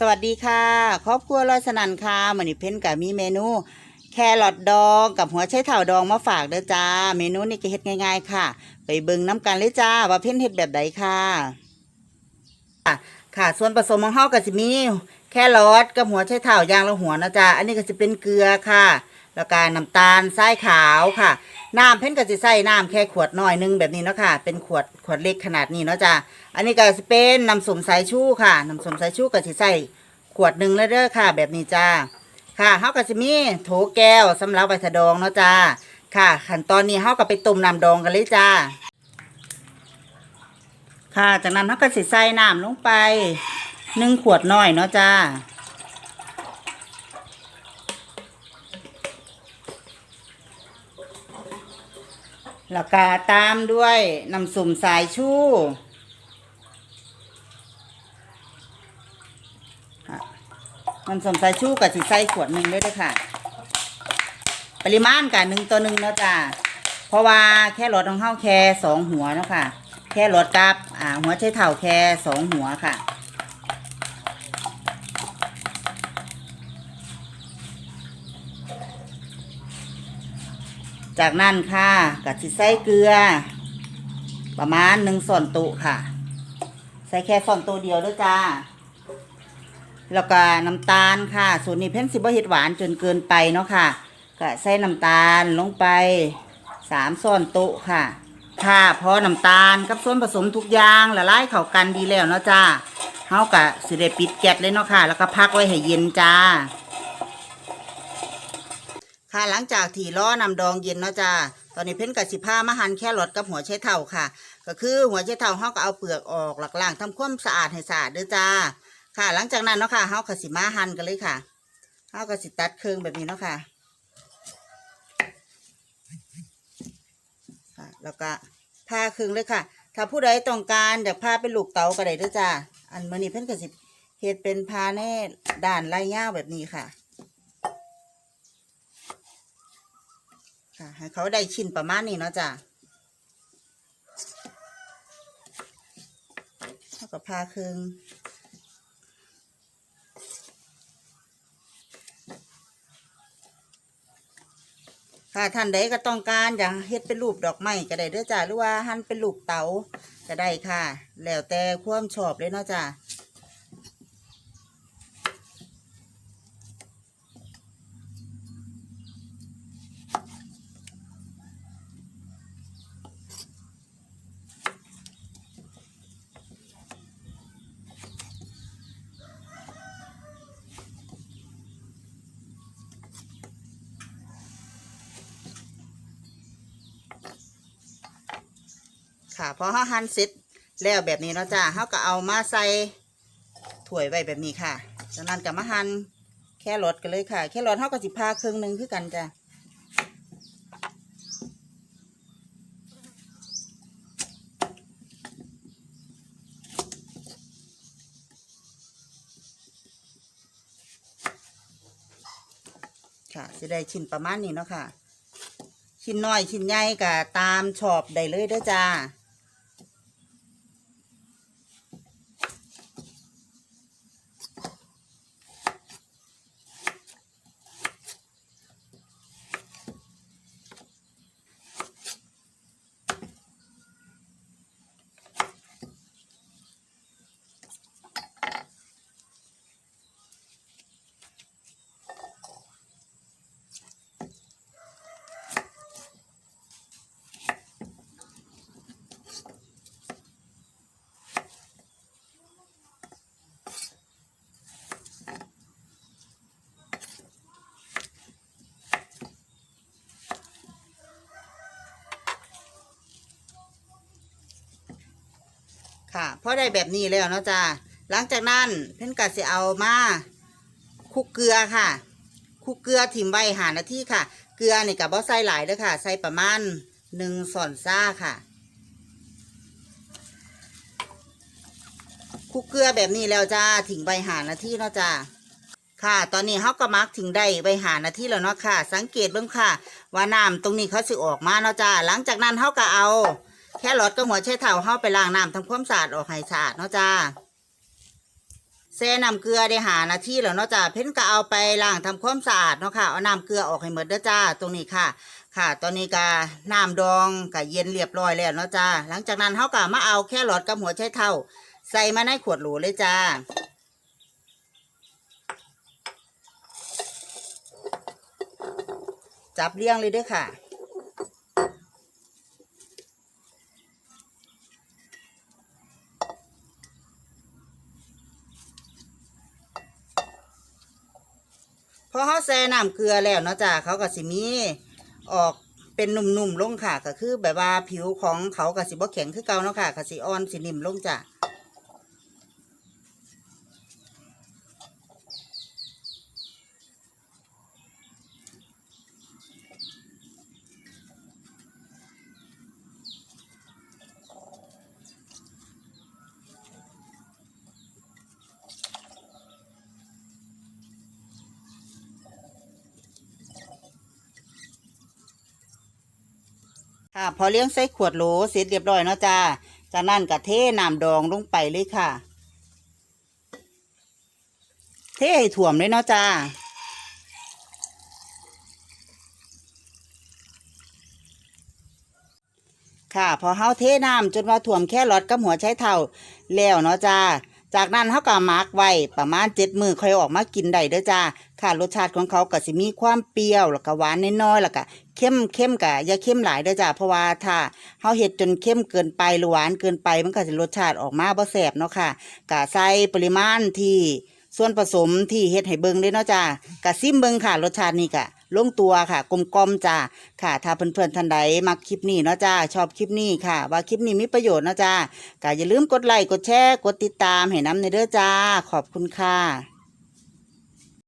สวัสดีค่ะ ครอบครัวลอยสนันค่ะมันนี้เพ้นกับมีเมนู แครอทดองกับหัวไชเถ่าดองมาฝากเด้อจ้า เมนูนี้ก็เฮ็ดง่ายๆค่ะ ไปเบิ่งน้ำกันเลยจ้า ว่าเพ้นเฮ็ดแบบใดค่ะค่ะ ค่ะ ส่วนผสมของเฮาก็สิมี แครอทกับหัวไชเถ่ายางละหัวนะจ้าอันนี้ก็จะเป็นเกลือค่ะ แล้วก็น้ำตาลทรายขาวค่ะ น้ำเพ้นก็สิใส่น้ำแค่ขวดน้อยหนึงแบบนี้เนาะค่ะ เป็นขวดขวดเล็กขนาดนี้เนาะจ้าอันนี้ก็สิเป็นน้ำสมสายชูค่ะน้ำสมสายชูก็สิใส่ขวดหนึ่งแล้วเด้อค่ะ แบบนี้จ้าค่ะเฮาก็สิมีโถแก้วสำหรับไว้ถดองเนาะจ้าค่ะ ขั้นตอนนี้เฮาก็ไปต้มน้ำดองกันเลยจ้าค่ะ จากนั้นเฮาก็สิใส่น้ำลงไปหนึ่งขวดน้อยเนาะจ้า แล้วก็ตามด้วยน้ำสุ่มสายชูน้ำส้มสายชูกับสีใส่ขวดหนึ่งด้วยเด้วยค่ะ ปริมาณกับหนึ่งต่อหนึ่งเนาะจ้าเพราะว่าแค่รถของเฮาแค่สองหัวเนาะค่ะ แค่รถกับอ่าหัวใช้เท่าแค่สองหัวค่ะ จากนั้นค่ะกับสิใส่เกลือ ประมาณหนึ่งส่วนตุค่ะ ใส่แค่ส่วนตัวเดียวด้วยจ้า แล้วก็น้ำตาลค่ะส่วนนี้เพ่นสิบเฮ็ดหวานจนเกินไปเนาะค่ะก็ใส่น้ำตาลลงไปสามส่วนต๊ะค่ะค่ะพอน้ำตาลกับส่วนผสมทุกอย่างละลายเข้ากันดีแล้วเนาะจ้าเฮากะสิได้ปิดแก๊สเลยเนาะค่ะ แล้วก็พักไว้ให้เย็นจ้า ค่ะหลังจากที่ล้อนำดองเย็นเนาะจ้าตอนนี้เพ้นกับสิผ้ามาหั่นแค่รอทกับหัวไชเท่าค่ะ ก็คือหัวไชเท่าเฮาก็เอาเปลือกออกหลักล่างทำความสะอาดให้สะอาดเด้อจ้า ค่ะ หลังจากนั้นเนาะค่ะเฮาก็สิมาหั่นกันเลยค่ะเฮาก็สิตัดเครื่องแบบนี้เนาะค่ะค่ะ แล้วก็ผ่าครึ่งเลยค่ะ ถ้าผู้ใดต้องการอยากพาเป็นลูกเต๋าก็ได้เด้อจ้าอันมื้อนี้เพิ่นก็สิเฮ็ดเป็นพาแน่ด้านลายยาวแบบนี้ค่ะ ค่ะ ให้เขาได้ชิ้นประมาณนี้เนาะจ้ะเท่ากับพาครึ่งค่ะท่านใดก็ต้องการอยากเฮ็ดเป็นรูปดอกไม้ก็ได้เด้อจ้ะหรือว่าหั่นเป็นรูปเต๋าก็ได้ค่ะ แล้วแต่ความชอบเลยเนาะจ้ะ ค่ะพอเขาหั่นเสร็จแล้วแบบนี้เนาะจ้าเขาก็เอามาใส่ถ้วยไว้แบบนี้ค่ะจากนั้นก็มาหั่นแค่รสกันเลยค่ะ แค่รสเขาก็สิพาครึ่งหนึ่งคือกันจ้ะค่ะสิได้ชิ้นประมาณนี้เนาะค่ะ ชิ้นน้อยชิ้นใหญ่ก็ตามชอบได้เลยเด้อจ้า ค่ะพอได้แบบนี้แล้วเนาะจ้าหลังจากนั้นเพิ่นก็สิเอามาคลุกเกลือค่ะคลุกเกลือถิ่มไว้หานาทีค่ะ เกลือนี่กับบ่ใส่หลายเด้อค่ะ ใส่ประมาณหนึ่งส่อนซ่าค่ะคลุกเกลือแบบนี้แล้วจ้าถิ่งใบหานาทีเนาะจ้าค่ะ ตอนนี้เขาก็มักถึงได้ใบหานาทีแล้วเนาะค่ะ สังเกตเบิ่งค่ะ ว่าน้ำตรงนี้เขาสิออกมาเนาะจ้าหลังจากนั้นเขาก็เอา แค่รถก็หัวใช้เท้าเข้าไปล้างน้ำทำความสะอาดออกให้สะอาดเนาะจ้าแช่น้ำเกลือได้หานาทีแล้วเนาะจ้าเพ้นก็เอาไปล้างทำความสะอาดเนาะค่ะเอาน้ำเกลือออกให้หมดเด้อจ้าตรงนี้ค่ะ ค่ะ ตอนนี้ก็น้ำดองก็เย็นเรียบร้อยแล้วเนาะจ้าหลังจากนั้นเขาก็มาเอาแค่หลอดกับหัวไชเท้าใส่มาในขวดโหลเลยจ้าจับเลี้ยงเลยด้อค่ะ พอเขาแซ่น้ำเกลือแล้วเนาะจ้ะเขาก็สิมีออกเป็นหนุ่มๆลงค่ะ ก็คือแบบว่าผิวของเขาก็สิบ่แข็งคือเก่าเนาะค่ะก็สิอ่อนสินิ่มลงจ้ะ ค่ะพอเลี้ยงใส่ขวดโหลเสร็จเรียบร้อยเนาะจ้ะจากนั้นก็เทน้ำดองลงไปเลยค่ะ เทให้ถ่วมเลยเนาะจ้าค่ะพอเฮาเทน้ำจนว่าถ่วมแค่หลอดกับหัวใช้เท่าแล้วเนาะจ้าจากนั้นเฮาก็มาร์กไว้ประมาณเจ็ดมือค่อยออกมากินได้เด้อจ้าค่ะรสชาติของเขาก็สิมีความเปรี้ยวแล้วก็หวานน้อยๆแล้วก็ เข้มเข้มกะอย่าเข้มหลายเด้อจ้าเพราะว่าถ้าเฮาเฮ็ดจนเข้มเกินไปหรือหวานเกินไปมันก็สิรสชาติออกมาบ่แซ่บเนาะค่ะก็ใส่ปริมาณที่ส่วนผสมที่เฮ็ดให้เบิ่งเด้เนาะจ้ากะซิมเบิ่งค่ะ รสชาตินี่ก็ลงตัวค่ะกลมกลมจ้าค่ะ ถ้าเพื่อนๆท่านใดมักคลิปนี้เนาะจ้าชอบคลิปนี้ค่ะ ว่าคลิปนี้มีประโยชน์เนาะจ้าก็อย่าลืมกดไลค์กดแชร์กดติดตามให้น้ำในเด้อจ้า ขอบคุณค่ะ